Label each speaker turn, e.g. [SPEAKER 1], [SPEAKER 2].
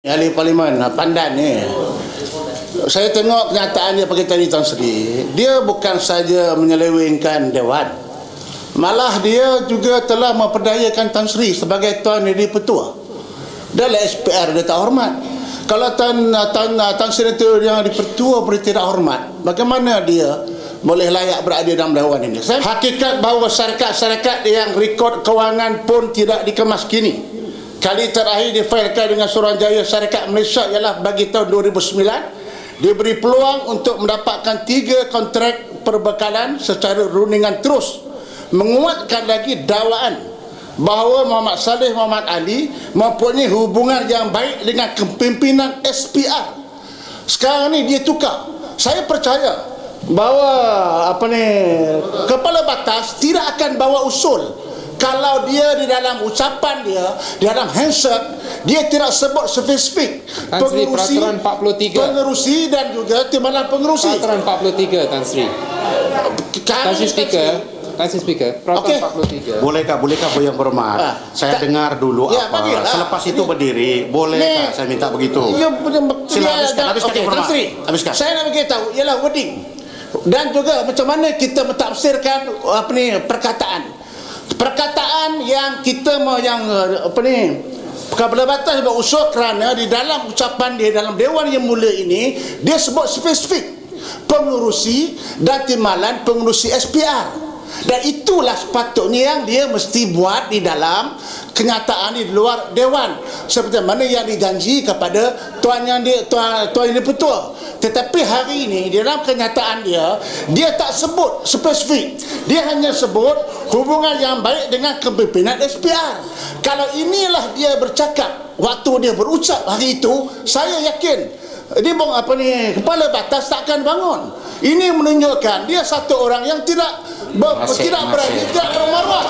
[SPEAKER 1] Ahli Parlimen ah, Pandan ni. Saya tengok kenyataan dia pagi tadi Tan Sri Dia bukan saja menyelewengkan Dewan. Malah dia juga telah memperdayakan Tan Sri sebagai Tuan Jadi Petua. Dalam SPR dia tak hormat. Kalau Tan Tan, Tan Sri itu yang di Petua boleh tidak hormat Bagaimana dia boleh layak berada dalam Dewan ini? Hakikat bahawa syarikat-syarikat yang rekod kewangan pun tidak dikemas kini Kali terakhir difailkan dengan Suruhanjaya Syarikat Malaysia ialah bagi tahun 2009 diberi peluang untuk mendapatkan tiga kontrak perbekalan secara rundingan terus. Menguatkan lagi dakwaan bahawa Muhammad Saleh Muhammad Ali mempunyai hubungan yang baik dengan kepimpinan SPR sekarang ni dia tukar. Saya percaya bahawa apa ni kepala batas tidak akan bawa usul kalau dia di dalam ucapan dia di dalam handshake dia tidak sebut spesifik
[SPEAKER 2] Tan Sri, peraturan 43.
[SPEAKER 1] pengerusi dan juga timbalan pengerusi
[SPEAKER 2] Peraturan 43 Tan Sri. Tan Sri Speaker, Tan Sri Speaker,
[SPEAKER 1] Okey.
[SPEAKER 2] peraturan 43.
[SPEAKER 3] Bolehkah bolehkah yang berhormat?
[SPEAKER 1] Ah,
[SPEAKER 3] saya
[SPEAKER 1] tak-
[SPEAKER 3] dengar dulu
[SPEAKER 1] Ya,
[SPEAKER 3] apa.
[SPEAKER 1] bagilah.
[SPEAKER 3] Selepas itu berdiri, bolehkah
[SPEAKER 1] Ni-
[SPEAKER 3] saya minta begitu?
[SPEAKER 1] Ya, punya
[SPEAKER 3] Sila
[SPEAKER 1] ya,
[SPEAKER 3] habiskan, habiskan, Berhormat.
[SPEAKER 1] Tan Sri,
[SPEAKER 3] Habiskan.
[SPEAKER 1] Saya nak bagi tahu ialah wording dan juga macam mana kita mentafsirkan apa ni perkataan. Perkataan yang kita mau yang eh, apa ni Kepala Batas berusul kerana di dalam ucapan dia dalam Dewan Yang Mulia ini dia sebut spesifik. Pengurusi dan timbalan pengurusi SPR dan itulah sepatutnya yang dia mesti buat di dalam kenyataan di luar dewan seperti mana yang dijanji kepada tuan yang dia tuan tuan yang dipetua tetapi hari ini di dalam kenyataan dia dia tak sebut spesifik. Dia hanya sebut hubungan yang baik dengan kepimpinan SPR kalau inilah dia bercakap waktu dia berucap hari itu saya yakin dia bang apa ni kepala batas takkan bangun. Ini menunjukkan dia satu orang yang tidak ber,
[SPEAKER 3] Nasib,
[SPEAKER 1] tidak berani tidak bermaruah